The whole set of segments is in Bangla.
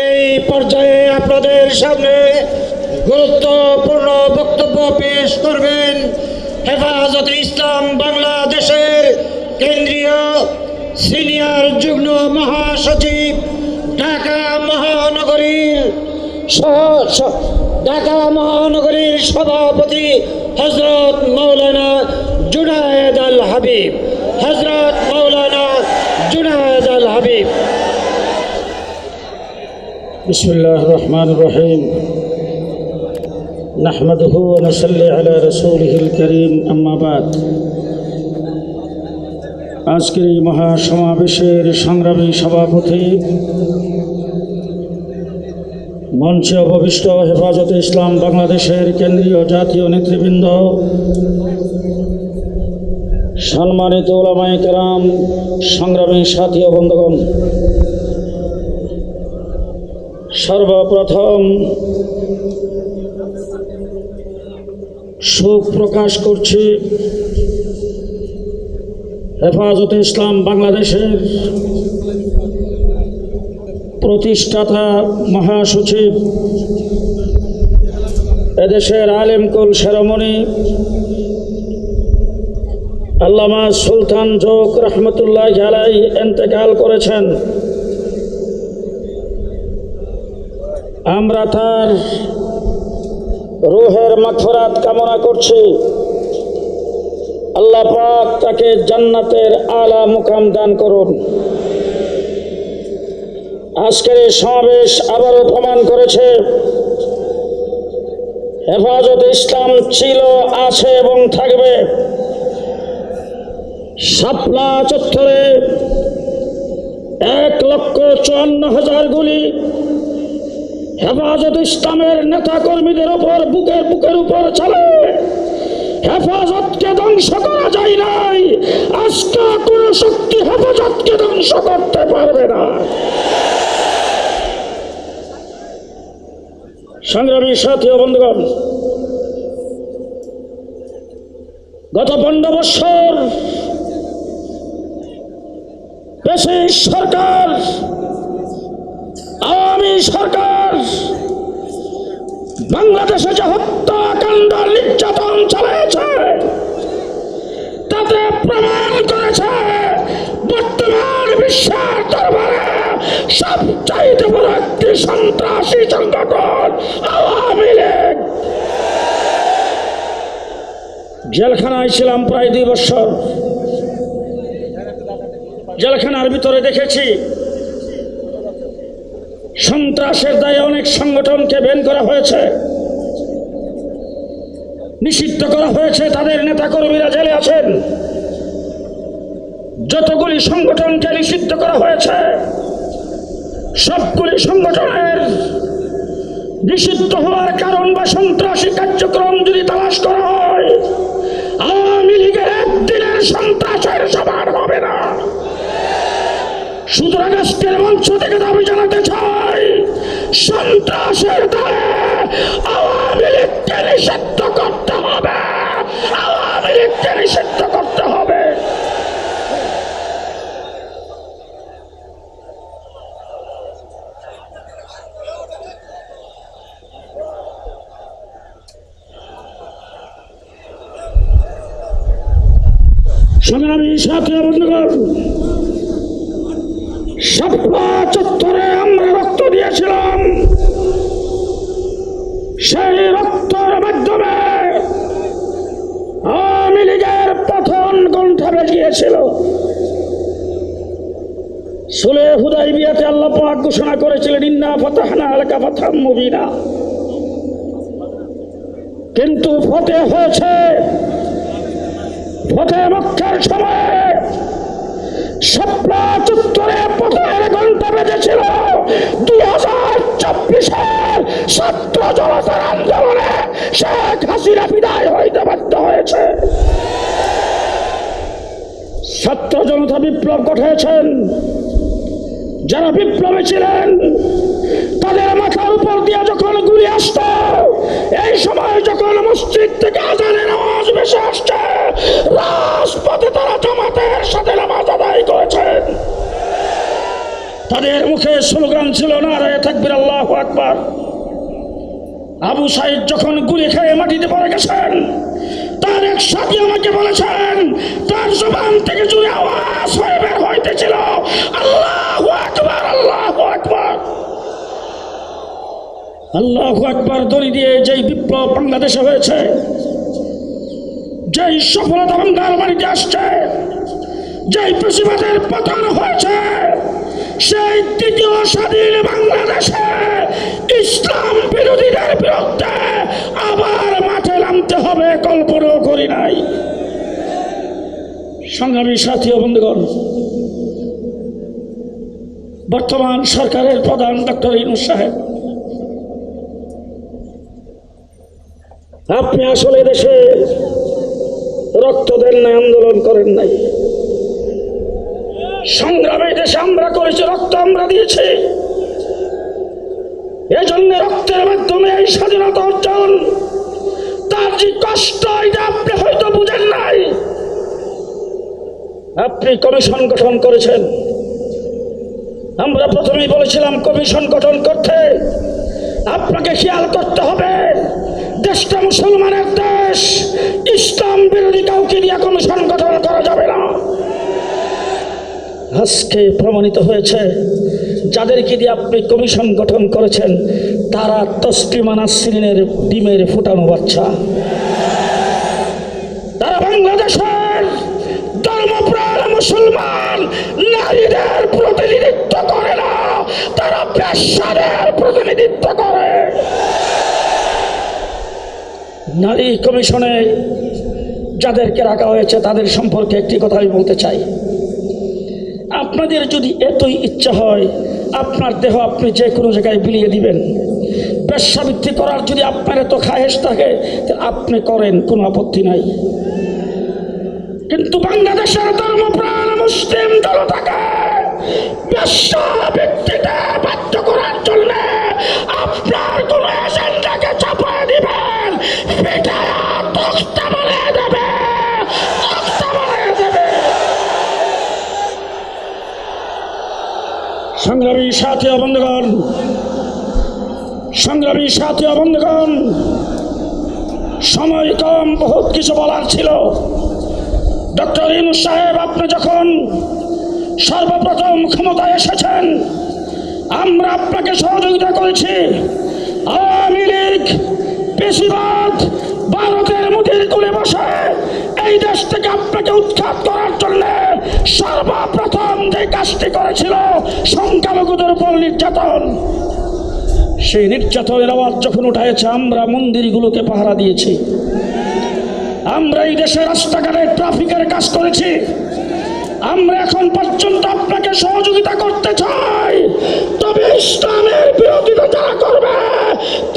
এই পর্যায়ে আপনাদের সামনে গুরুত্বপূর্ণ বক্তব্য পেশ করবেন হেফাজত ইসলাম বাংলাদেশের কেন্দ্রীয় সিনিয়র যুগ্ম মহাসচিব ঢাকা মহানগরীর ঢাকা মহানগরীর সভাপতি হজরত মৌলানা জুনায়েদ আল হাবিব। হজরত মৌলানা জুনায়েদ আল হাবিব। بسم الله الرحمن الرحيم نحمده ونصلي على رسوله الكريم أما بعد আজকের এই মহাসমাবেশের সংগ্রামী সভাপতি মঞ্চে অবশিষ্ট হেফাজতে ইসলাম বাংলাদেশের কেন্দ্রীয় জাতীয় নেতৃবৃন্দ সম্মানিত ওলামায়ে কেরাম সংগ্রামী সাথী ও বন্ধুগণ সর্বপ্রথম শোক প্রকাশ করছি হেফাজতে ইসলাম বাংলাদেশের প্রতিষ্ঠাতা মহাসচিব, এদেশের আলেমকুল সেরমণি, আল্লামা সুলতান জোক রহমতুল্লাহ আলাই এন্তেকাল করেছেন। আমরা তার রুহের মাগফিরাত কামনা করছি। আল্লাহ পাক তাকে জান্নাতের আলা মুকাম দান করুন। আজকের এই সমাবেশ আবারও প্রমাণ করেছে। হেফাজত ইসলাম ছিল, আছে এবং থাকবে। শাপলা চত্বরে এক লক্ষ চুয়ান্ন হাজার গুলি হেফাজত ইসলামের নেতা কর্মীদের উপর বুকের বুকের উপর চলে। হেফাজতকে ধ্বংস করা যায় নাই। আজকে কোন শক্তি হেফাজতকে ধ্বংস করতে পারবে না। সংগ্রামী সাথী বন্ধুগণ, গত পনেরো বছর দেশে সরকার আওয়ামী সরকার। বাংলাদেশে যে হত্যাকাণ্ড নির্যাতন চালিয়েছে, তাতে প্রমাণ করেছে বর্তমান বিশ্বের দরবারে সবচাইতে বড় একটি সন্ত্রাসী সংগঠন আওয়ামী লীগ। জেলখানায় ছিলাম প্রায় দুই বছর। জেলখানার ভিতরে দেখেছি সন্ত্রাসের দায়ে অনেক সংগঠনকে বেন করা হয়েছে। নিষিদ্ধ করা হয়েছে, তাদের নেতাকর্মীরা জেলে আছেন। যতগুলি সংগঠনকে নিষিদ্ধ করা হয়েছে, সবগুলি সংগঠনের নিষিদ্ধ হওয়ার কারণ বা সন্ত্রাসী কার্যক্রম যদি তালাশ করা হয়, আওয়ামী লীগের একদিনের সন্ত্রাসের সমান হবে না। সুতরাং আজকের মঞ্চ থেকে দাবি জানাতে চাই সন্ত্রাসের দ্বারা আওয়ামী লীগকে নিষিদ্ধ করতে হবে। আওয়ামী লীগকে নিষিদ্ধ করতে হবে। সংগ্রামী সাথী বন্ধুগণ সাপলা চত্বরে আমরা রক্ত দিয়েছিলাম। সেই রক্তের মাধ্যমে আওয়ামী লীগের পথন কণ্ঠে বেরিয়েছিল সুলে হুদাই বিয়াতে আল্লাহ পাক ঘোষণা করেছিলেন, ইন্না ফতাহনা আলকা ফাতাম মুবিনা। কিন্তু ফতে হয়েছে, ফতে মক্কার সময় ঘণ্টা দুই হাজার ছাত্র জনতার বিদায় বাধ্য হয়েছে। জনতা বিপ্লব ঘটিয়েছেন। যারা বিপ্লবে ছিলেন, তাদের মাথার উপর দিয়ে যখন গুলি আসত, এই সময় যখন মসজিদ থেকে আজানের আওয়াজ ভেসে আসছে রাজপথে তারা জামাতের সাথে নামাজ আদায় করেছেন তাদের মুখে স্লোগান ছিল নারায় থাকবির আল্লাহ আকবার। আবু সাইদ যখন গুলি খেয়ে মাটিতে পড়ে গেছেন, তার এক সাথী আমাকে বলেছেন, তার জবান থেকে জুড়ে আওয়াজ হয়ে বের হইতেছিল। আল্লাহ আকবার আল্লাহ আকবার। আল্লাহ আকবার দড়ি দিয়ে যেই বিপ্লব বাংলাদেশে হয়েছে যেই সফলতা বাংলার বাড়িতে আসছে, যেই প্রতিবাদের পতন হয়েছে, সেই দ্বিতীয় স্বাধীন বাংলাদেশে ইসলাম বিরোধীদের বিরুদ্ধে আবার মাঠে নামতে হবে, কল্পনাও করি নাই। সংগ্রামী সাথী বন্ধুগণ, বর্তমান সরকারের প্রধান ডক্টর ইনুস সাহেব, আপনি আসলে দেশে রক্ত দেন নাই আন্দোলন করেন নাই। সংগ্রামে দেশে আমরা করেছি, রক্ত আমরা দিয়েছি। এজন্য রক্তের মাধ্যমে এই স্বাধীনতা অর্জন। তার যে কষ্ট, এটা আপনি হয়তো বুঝেন নাই। আপনি কমিশন গঠন করেছেন। আমরা প্রথমেই বলেছিলাম, কমিশন গঠন করতে আপনাকে খেয়াল করতে হবে। দেশটা মুসলমানের দেশ। ইসলাম বিরোধী কাউকে দিয়ে কমিশন গঠন করা যাবে না। আজকে প্রমাণিত হয়েছে, যাদেরকে দিয়ে আপনি কমিশন গঠন করেছেন, তারা তসলিমানা সিরিনের ডিমের ফুটানো বাচ্চা। তারা বাংলাদেশের ধর্মপ্রাণ মুসলমান, নারীদের প্রতিনিধিত্ব করে না, তারা প্রতিনিধিত্ব করে। নারী কমিশনে যাদেরকে রাখা হয়েছে, তাদের সম্পর্কে একটি কথা আমি বলতে চাই। আপনাদের যদি এতই ইচ্ছা হয়, আপনার দেহ আপনি যে কোনো জায়গায় বিলিয়ে দিবেন। বেশ্যাবৃত্তি করার যদি আপনার এত খায়েশ থাকে আপনি করেন, কোনো আপত্তি নাই। কিন্তু বাংলাদেশের ধর্মপ্রাণ মুসলিম দল জনতাকে বেশ্যাবৃত্তিতে বাধ্য করার জন্য আপনার কোন এজেন্ডাকে চাপায় দিবেন পিটায়া তক্তা বানিয়ে দেবে তক্তা বানিয়ে দেবে। সংগ্রামী সাথী বন্ধুগণ, সংগ্রামী সাথী বন্ধুগণ, সময় কম, বহুত কিছু বলার ছিল। ডক্টর ইনুস সাহেব, আপনি যখন সর্বপ্রথম ক্ষমতায় এসেছেন, আমরা আপনাকে সহযোগিতা করেছি। আওয়ামী লীগ বেশিরভাগ বসে এই দেশ থেকে আপনাকে উৎখাত করার জন্য সর্বপ্রথম যে কাজটি করেছিল সংখ্যালঘুদের উপর নির্যাতন, সেই নির্যাতনের আওয়াজ যখন উঠাইছে আমরা মন্দিরগুলোকে পাহারা দিয়েছি। আমরা এই দেশে রাস্তাঘাটে ট্রাফিকের কাজ করেছি। আমরা এখন পর্যন্ত আপনাকে সহযোগিতা করতে চাই। তবে ইসলামের বিরোধিতা যারা করবে,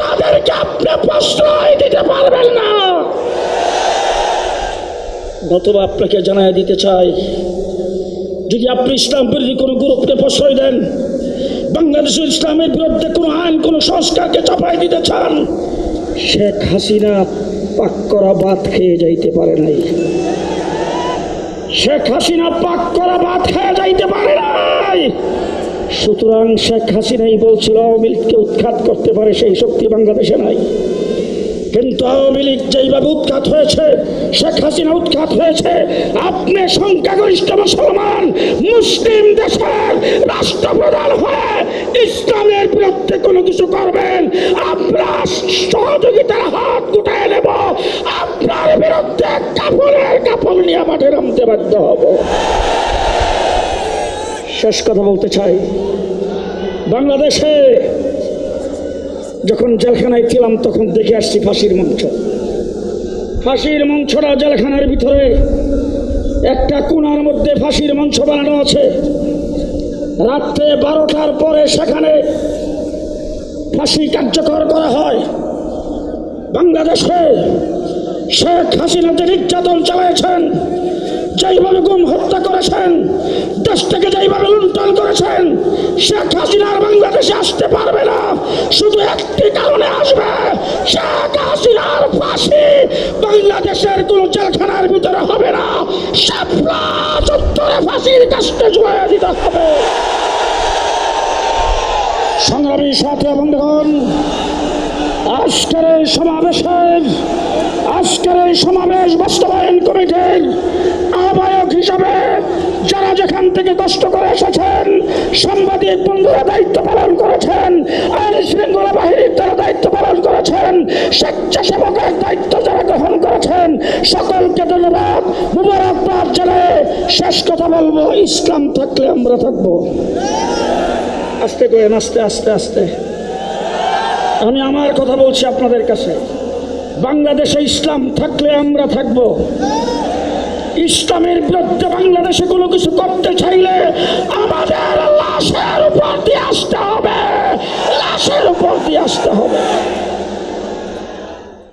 তাদেরকে আপনি প্রশ্রয় দিতে পারবেন না। নতুবা আপনাকে জানাই দিতে চাই, যদি আপনি ইসলাম বিরোধী কোনো গ্রুপকে প্রশ্রয় দেন, বাংলাদেশের ইসলামের বিরুদ্ধে কোনো আইন, কোনো সংস্কারকে চাপাই দিতে চান, শেখ হাসিনা পাক করা ভাত খেয়ে যাইতে পারে নাই। শেখ হাসিনা পাক করা ভাত খেয়ে যাইতে পারে নাই। সুতরাং শেখ হাসিনাই বলছিল, আওয়ামী লীগকে উৎখাত করতে পারে সেই শক্তি বাংলাদেশে নাই। কিন্তু আওয়ামী লীগ যেইভাবে উৎখাত হয়েছে, শেখ হাসিনা উৎখাত হয়েছে, আপনি সংখ্যাগরিষ্ঠ মুসলমান, মুসলিম দেশের রাষ্ট্রপ্রধান হয়ে ইসলামের বিরুদ্ধে কোনো কিছু করবেন আমরা সহযোগিতার হাত গুটায় নেব, আপনার বিরুদ্ধে কাপড়ের কাপড় নিয়ে মাঠে নামতে বাধ্য হব। শেষ কথা বলতে চাই, বাংলাদেশে যখন জেলখানায় ছিলাম, তখন দেখে আসছি ফাঁসির মঞ্চ। ফাঁসির মঞ্চটা জেলখানার ভিতরে। একটা কোণার মধ্যে ফাঁসির মঞ্চ বানানো আছে। রাত্রে বারোটার পরে সেখানে ফাঁসি কার্যকর করা হয়। বাংলাদেশে শেখ হাসিনা যে নির্যাতন চালিয়েছেন যেইভাবে গুম হত্যা করেছেন দেশ থেকে যেইভাবে লুণ্ঠন করেছেন, শেখ হাসিনার বাংলাদেশে আসতে পারবে না, শুধু একটি কারণে আসবে, শেখ হাসিনার ফাঁসি। বাংলাদেশের কোন জেলখানার ভিতরে হবে না সাপলা চত্বরে ফাঁসির কাজটা জুড়ে দিতে হবে। সংগ্রামী সাথী বন্ধুগণ, আজকের সমাবেশের আজকের এই সমাবেশ বাস্তবায়ন কমিটির আহ্বায়ক হিসাবে যারা যেখান থেকে কষ্ট করে এসেছেন, সাংবাদিক বন্ধুরা দায়িত্ব পালন করেছেন, আইন শৃঙ্খলা বাহিনীর তারা দায়িত্ব পালন করেছেন, স্বেচ্ছাসেবকের দায়িত্ব যারা গ্রহণ করেছেন, সকলকে ধন্যবাদ। মুবারকবাদ জানায় শেষ কথা বলব, ইসলাম থাকলে আমরা থাকব। আস্তে করে, আস্তে আস্তে আস্তে। আমি আমার কথা বলছি আপনাদের কাছে। বাংলাদেশে ইসলাম থাকলে আমরা থাকব। ইসলামের বিরুদ্ধে বাংলাদেশে কোনো কিছু করতে চাইলে আমাদের লাশের উপর দিয়ে আসতে হবে। লাশের উপর দিয়ে আসতে হবে।